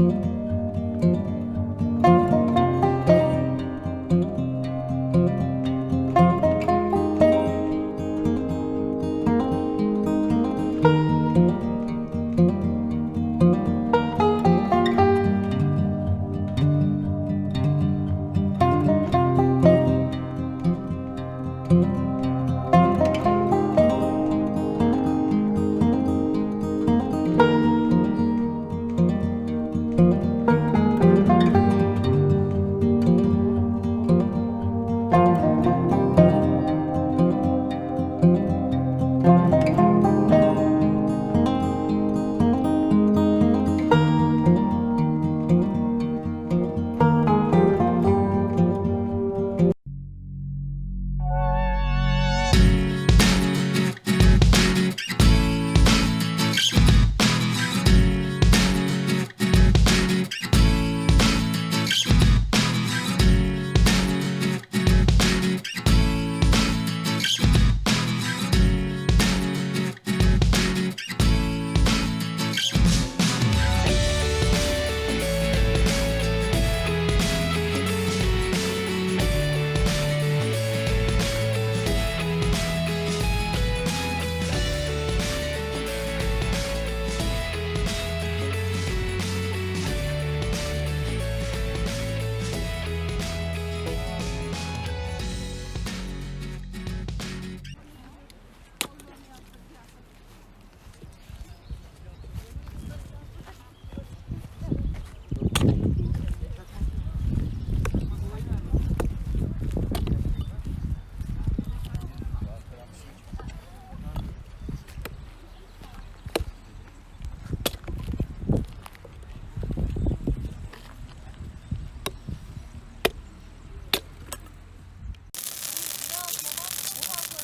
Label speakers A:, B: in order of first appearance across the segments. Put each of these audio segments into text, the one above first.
A: thank you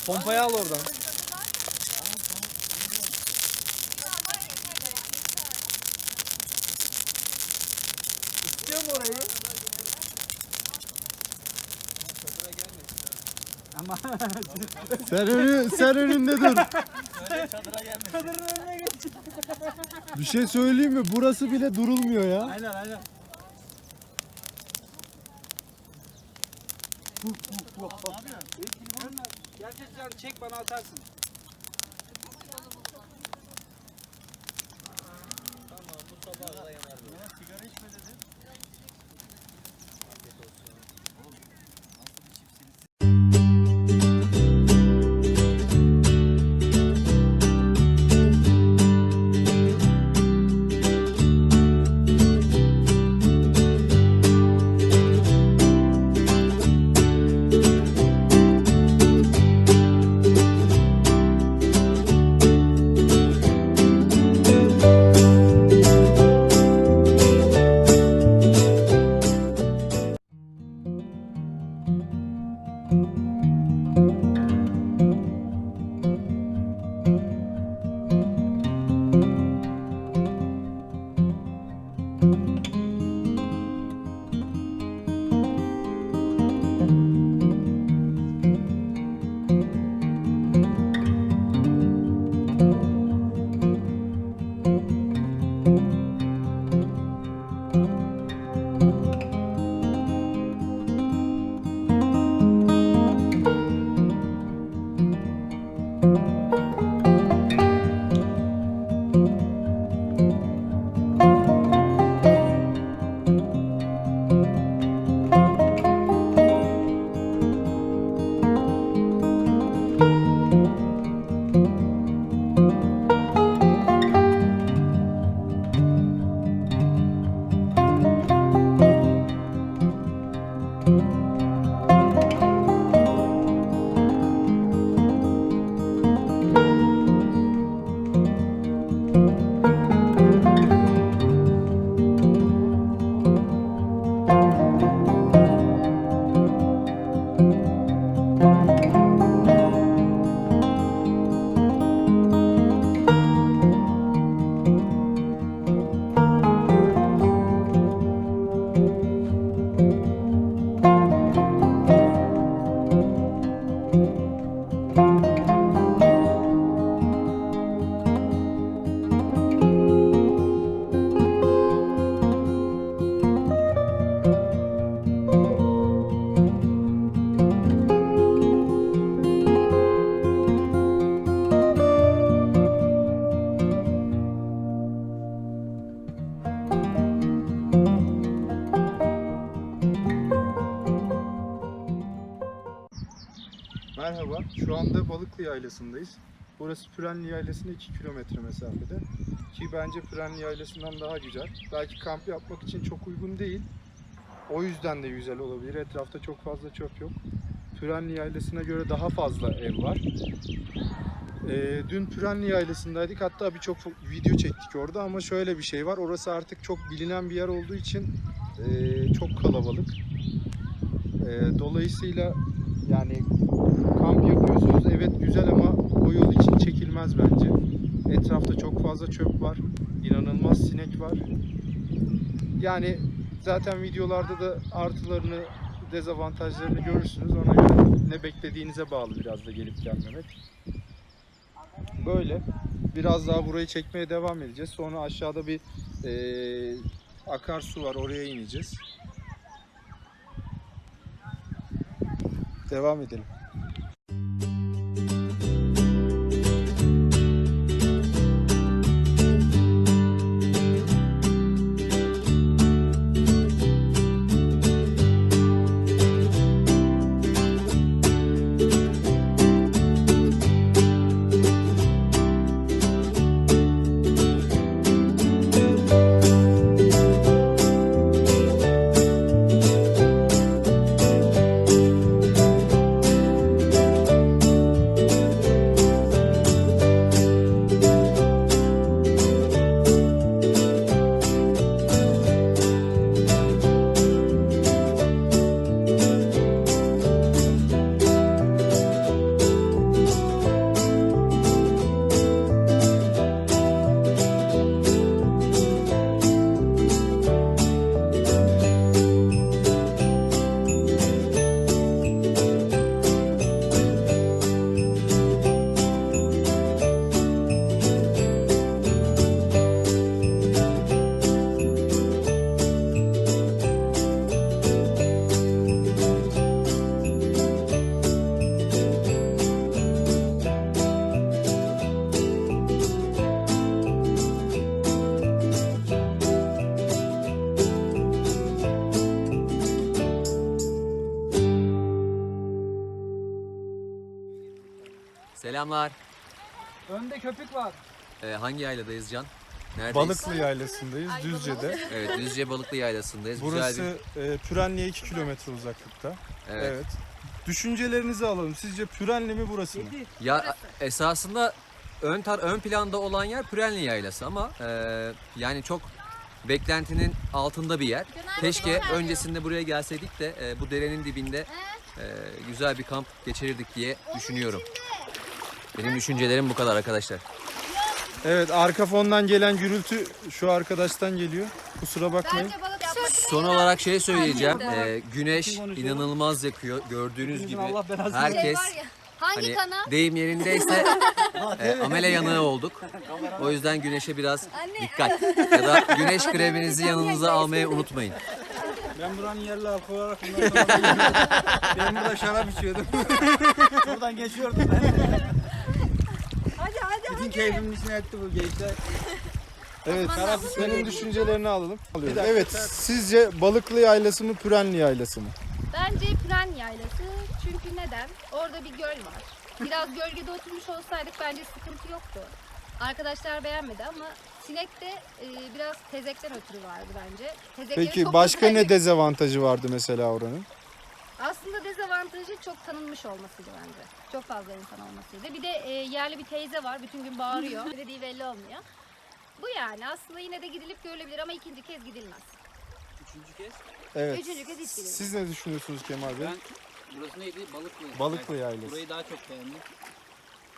A: Pompayı al oradan. İstiyor mu orayı?
B: Sen, önü, sen önünde dur. Bir şey söyleyeyim mi? Burası bile durulmuyor ya.
A: Aynen aynen. Gerçekten çek bana atarsın.
B: Şu anda Balıklı Yaylası'ndayız. Burası Pürenli Yaylası'na 2 kilometre mesafede. Ki bence Pürenli Yaylası'ndan daha güzel. Belki kamp yapmak için çok uygun değil. O yüzden de güzel olabilir. Etrafta çok fazla çöp yok. Pürenli Yaylası'na göre daha fazla ev var. Ee, dün Pürenli Yaylası'ndaydık. Hatta birçok video çektik orada ama şöyle bir şey var. Orası artık çok bilinen bir yer olduğu için ee, çok kalabalık. Ee, dolayısıyla yani kamp yapıyorsunuz. Evet güzel ama o yol için çekilmez bence. Etrafta çok fazla çöp var. İnanılmaz sinek var. Yani zaten videolarda da artılarını, dezavantajlarını görürsünüz. Ona göre ne beklediğinize bağlı biraz da gelip gelmemek. Böyle. Biraz daha burayı çekmeye devam edeceğiz. Sonra aşağıda bir eee akarsu var. Oraya ineceğiz. Devam edelim.
C: Selamlar.
A: Önde köpük var.
C: Ee, hangi yayladayız Can? Neredeyiz?
B: Balıklı Yaylası'ndayız, Düzce'de.
C: Evet, Düzce Balıklı Yaylası'ndayız. Güzel
B: Burası e, Pürenli'ye 2 kilometre uzaklıkta. Evet.
C: Evet.
B: Düşüncelerinizi alalım. Sizce Pürenli mi burası mı?
C: Ya esasında ön tar ön planda olan yer Pürenli Yaylası ama e, yani çok beklentinin altında bir yer. Keşke öncesinde buraya gelseydik de e, bu derenin dibinde e, güzel bir kamp geçirirdik diye düşünüyorum. Benim düşüncelerim bu kadar arkadaşlar.
B: Evet, arka fondan gelen gürültü şu arkadaştan geliyor. Kusura bakmayın.
C: Son olarak şey söyleyeceğim. E, güneş inanılmaz yakıyor. Gördüğünüz gibi herkes
D: var ya. Hangi
C: Hani
D: kanal?
C: deyim yerindeyse e, amele yanığı olduk. O yüzden güneşe biraz dikkat. Ya da güneş kreminizi yanınıza almayı unutmayın.
A: Ben buranın yerli halkı olarak bundan sonra ben burada şarap içiyordum. Buradan geçiyordum ben. Bütün keyfimin içine etti bu gençler.
B: Evet, senin düşüncelerini alalım. Evet, sizce Balıklı Yaylası mı, Pürenli Yaylası mı?
D: Bence Püren Yaylası. Çünkü neden? Orada bir göl var. Biraz gölgede oturmuş olsaydık bence sıkıntı yoktu. Arkadaşlar beğenmedi ama sinekte e, biraz tezekten ötürü vardı bence. Tezekleri
B: Peki
D: çok
B: başka ne dezavantajı vardı mesela oranın?
D: Aslında dezavantajı çok tanınmış olmasıydı bence. Çok fazla insan olmasıydı. Bir de e, yerli bir teyze var. Bütün gün bağırıyor. Ne dediği belli olmuyor. Bu yani. Aslında yine de gidilip görülebilir ama ikinci kez gidilmez.
A: Üçüncü kez.
B: Evet.
D: Üçüncü kez hiç gidilmez.
B: Siz ne düşünüyorsunuz Kemal Bey?
A: Ben burası neydi? Balıklı.
B: Balıklı
A: Evet,
B: Yaylası.
A: Burayı daha çok beğendim.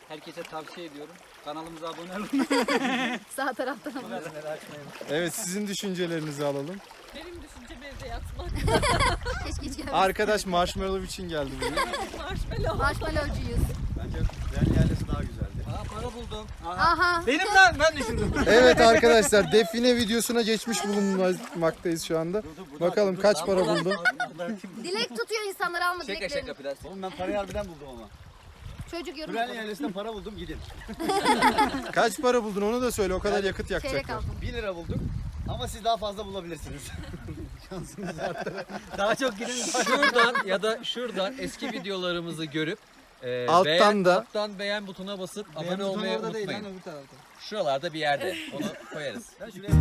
A: Herkese tavsiye ediyorum. Kanalımıza abone olun.
D: Sağ taraftan ama.
B: Evet, sizin düşüncelerinizi alalım.
E: Benim düşüncem evde yatmak.
D: Keşke hiç gelmesin.
B: Arkadaş marshmallow için geldi buraya.
E: Marshmallow.
D: Marshmallowcuyuz.
F: Bence Ren yerlisi daha güzeldi.
A: Aa para buldum. Aha.
D: Aha.
A: Benim lan ben düşürdüm.
B: Evet arkadaşlar, define videosuna geçmiş bulunmaktayız şu anda. Bakalım kaç para buldu?
D: Dilek tutuyor insanlar alma
C: Şaka
D: dileklerini.
C: şaka plastik.
F: Oğlum ben parayı harbiden buldum ama.
D: Çocuk
F: Ren
D: yoruldu.
F: yerlisinden para buldum gidin.
B: Kaç para buldun onu da söyle. O kadar yakıt
D: Çeyrek
B: yakacaklar.
D: aldım.
F: 1 lira bulduk. Ama siz daha fazla bulabilirsiniz. Şansınız arttı.
A: Daha çok gidin.
C: Şuradan ya da şuradan eski videolarımızı görüp Ee,
B: Alttan
C: beğen,
B: da-
C: alttan beğen butonuna basıp
A: Beğen
C: abone olmayı unutmayın.
A: lan öbür tarafta.
C: Şuralarda bir yerde. Onu koyarız.
F: Ben şuraya